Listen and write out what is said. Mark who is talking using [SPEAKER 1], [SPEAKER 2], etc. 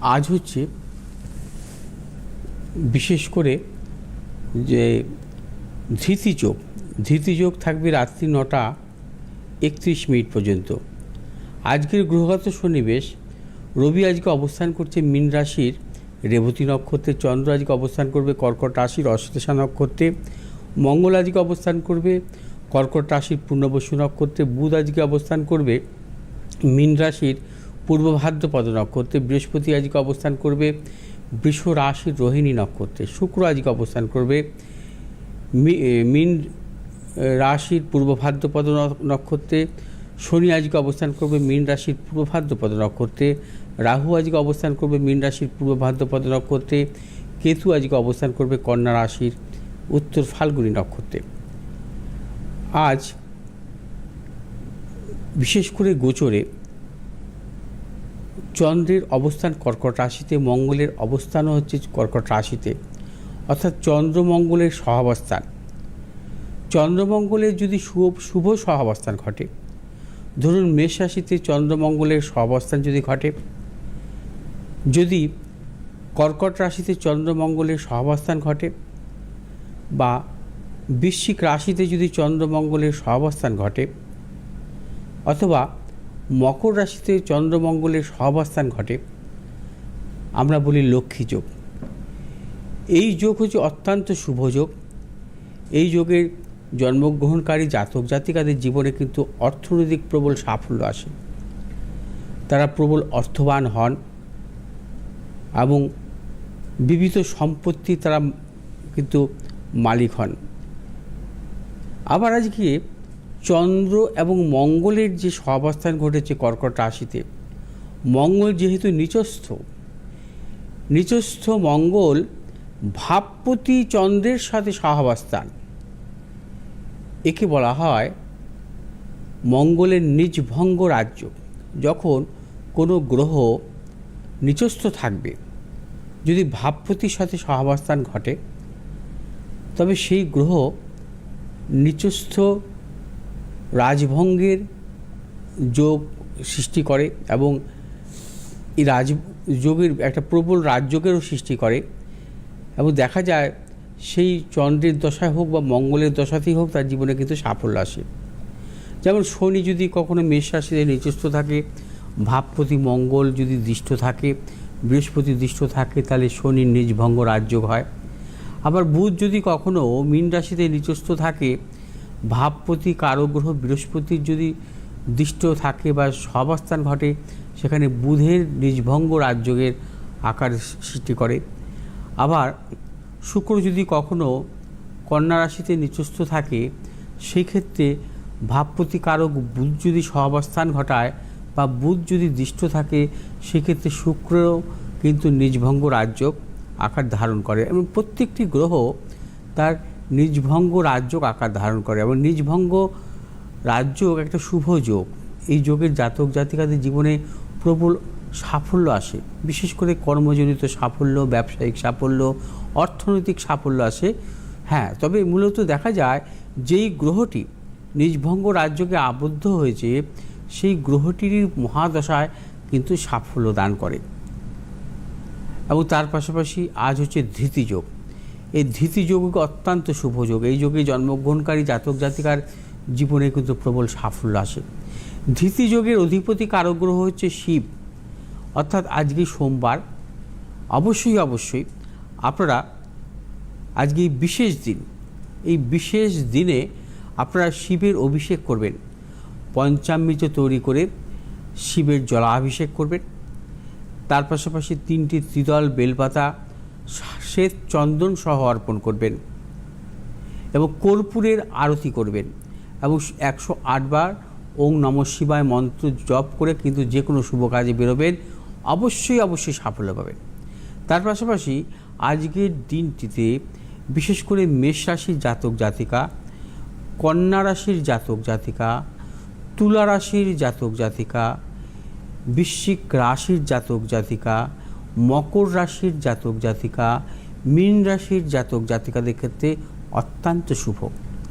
[SPEAKER 1] আজ হচ্ছে বিশেষ করে যে ধৃতিযোগ ধৃতিযোগ থাকবে রাত্রি নটা একত্রিশ মিনিট পর্যন্ত। আজকের গ্রহগত সন্নিবেশ, রবি আজকে অবস্থান করছে মীন রাশির, রেবতী নক্ষত্রে চন্দ্র আজকে অবস্থান করবে কর্কট রাশির অশ্লেষা নক্ষত্রে। মঙ্গল আজকে অবস্থান করবে কর্কট রাশির, পূর্ণবসু নক্ষত্রে। বুধ আজকে অবস্থান করবে মীন রাশির পূর্ব ভাদ্রপদ নক্ষত্রে বৃহস্পতি আজকে অবস্থান করবে বৃষ রাশির রোহিণী নক্ষত্রে শুক্র আজকে অবস্থান করবে মি- এ, রাশির পূর্ব ভাদ্রপদ ন- নক্ষত্রে শনি আজকে অবস্থান করবে মীন রাশির পূর্ব ভাদ্রপদ নক্ষত্রে রাহু আজকে অবস্থান করবে মীন রাশির পূর্ব ভাদ্রপদ নক্ষত্রে কেতু আজকে অবস্থান করবে কন্যা রাশির উত্তর ফাল্গুনী নক্ষত্রে। আজ বিশেষ করে গোচরে চন্দ্রের অবস্থান কর্কট রাশিতে, মঙ্গলের অবস্থানও হচ্ছে কর্কট রাশিতে, অর্থাৎ চন্দ্রমঙ্গলের সহাবস্থান। চন্দ্রমঙ্গলের যদি শুভ শুভ সহাবস্থান ঘটে, ধরুন মেষ রাশিতে চন্দ্রমঙ্গলের সহাবস্থান যদি ঘটে, যদি কর্কট রাশিতে চন্দ্রমঙ্গলের সহাবস্থান ঘটে বা বৃশ্চিক রাশিতে যদি চন্দ্রমঙ্গলের সহাবস্থান ঘটে, অথবা মকর রাশিতে চন্দ্রমঙ্গলের সহাবস্থান ঘটে। আমরা বলি লক্ষ্মী যোগ। এই যোগ হচ্ছে অত্যন্ত শুভ যোগ। এই যোগের জন্মগ্রহণকারী জাতক জাতিকাদের জীবনে কিন্তু অর্থনৈতিক প্রবল সাফল্য আসে। তারা প্রবল অর্থবান হন এবং বিবিধ সম্পত্তি তারা কিন্তু মালিক হন। আবার আজকে চন্দ্র এবং মঙ্গলের যে সহাবস্থান ঘটেছে কর্কট রাশিতে, মঙ্গল যেহেতু নিচস্থ নিচস্থ মঙ্গল ভাবপতি চন্দ্রের সাথে সহাবস্থান। একে বলা হয় মঙ্গলের নিজভঙ্গ রাজ্য, যখন কোনো গ্রহ নিচস্থ থাকবে। যদি ভাবপতির সাথে সহাবস্থান ঘটে, তবে সেই গ্রহ নিচস্থ রাজভঙ্গের যোগ সৃষ্টি করে এবং এই রাজযোগের একটা প্রবল রাজযোগেরও সৃষ্টি করে। এবং দেখা যায় সেই চন্দ্রের দশায় হোক বা মঙ্গলের দশাতেই হোক তার জীবনে কিন্তু সাফল্য আসে। যেমন শনি যদি কখনো মেষ রাশিতে নিচস্থ থাকে ভাবপতি মঙ্গল যদি দৃষ্ট থাকে, বৃহস্পতি দৃষ্ট থাকে, তাহলে শনির নিজভঙ্গ রাজযোগ হয়। আবার বুধ যদি কখনো মীন রাশিতে নিচস্থ থাকে ভাবপতি, কারগ্রহ বৃহস্পতির যদি দৃষ্ট থাকে বা সহাবস্থান ঘটে, সেখানে বুধের নিজভঙ্গ রাজযোগের আকার সৃষ্টি করে। আবার শুক্র যদি কখনো কন্যা রাশিতে নিচস্থ থাকে সেই ক্ষেত্রে ভাবপতি, কারক, বুধ যদি সহাবস্থান ঘটায় বা বুধ যদি দৃষ্ট থাকে, সেক্ষেত্রে শুক্র কিন্তু নিজভঙ্গ রাজযোগ আকার ধারণ করে। এবং প্রত্যেকটি গ্রহ তার নিজভঙ্গ রাজযোগ আকার ধারণ করে এবং নিজভঙ্গ রাজযোগ একটা শুভ যোগ। এই যোগের জাতক জাতিকাদের জীবনে প্রবল সাফল্য আসে। বিশেষ করে কর্মজনিত সাফল্য, ব্যবসায়িক সাফল্য, অর্থনৈতিক সাফল্য আসে। হ্যাঁ তবে মূলত দেখা যায় যেই গ্রহটি নিজভঙ্গ রাজ্যকে আবদ্ধ হয়েছে, সেই গ্রহটির মহাদশায় কিন্তু সাফল্য দান করে। এবং তার পাশাপাশি আজ হচ্ছে ধৃতিযোগ এই ধৃতি ধৃতিযোগ অত্যন্ত শুভ যোগ। এই যোগে জন্মগ্রহণকারী জাতক জাতিকার জীবনে কিন্তু প্রবল সাফল্য আসে। ধৃতিযোগের অধিপতি কারক গ্রহ হচ্ছে শিব। অর্থাৎ আজকে সোমবার। অবশ্যই অবশ্যই আপনারা আজকে বিশেষ দিন, এই বিশেষ দিনে আপনারা শিবের অভিষেক করবেন। পঞ্চামৃত তৈরি করে শিবের জলাভিষেক করবেন। তার পাশাপাশি তিনটি ত্রিদল বেলপাতা শ্বেত চন্দন সহ অর্পণ করবেন এবং কর্পূরের আরতি করবেন এবং একশো আটবার ওং নম শিবায় মন্ত্র জপ করে কিন্তু যে কোনো শুভ কাজে বেরোবেন, অবশ্যই অবশ্যই সাফল্য পাবেন। তার পাশাপাশি আজকের দিনটিতে বিশেষ করে মেষ রাশির জাতক জাতিকা, কন্যা রাশির জাতক জাতিকা, তুলা রাশির জাতক জাতিকা, বৃশ্চিক রাশির জাতক জাতিকা মকর রাশির জাতক জাতিকা মীন রাশির জাতক জাতিকাদের ক্ষেত্রে অত্যন্ত শুভ।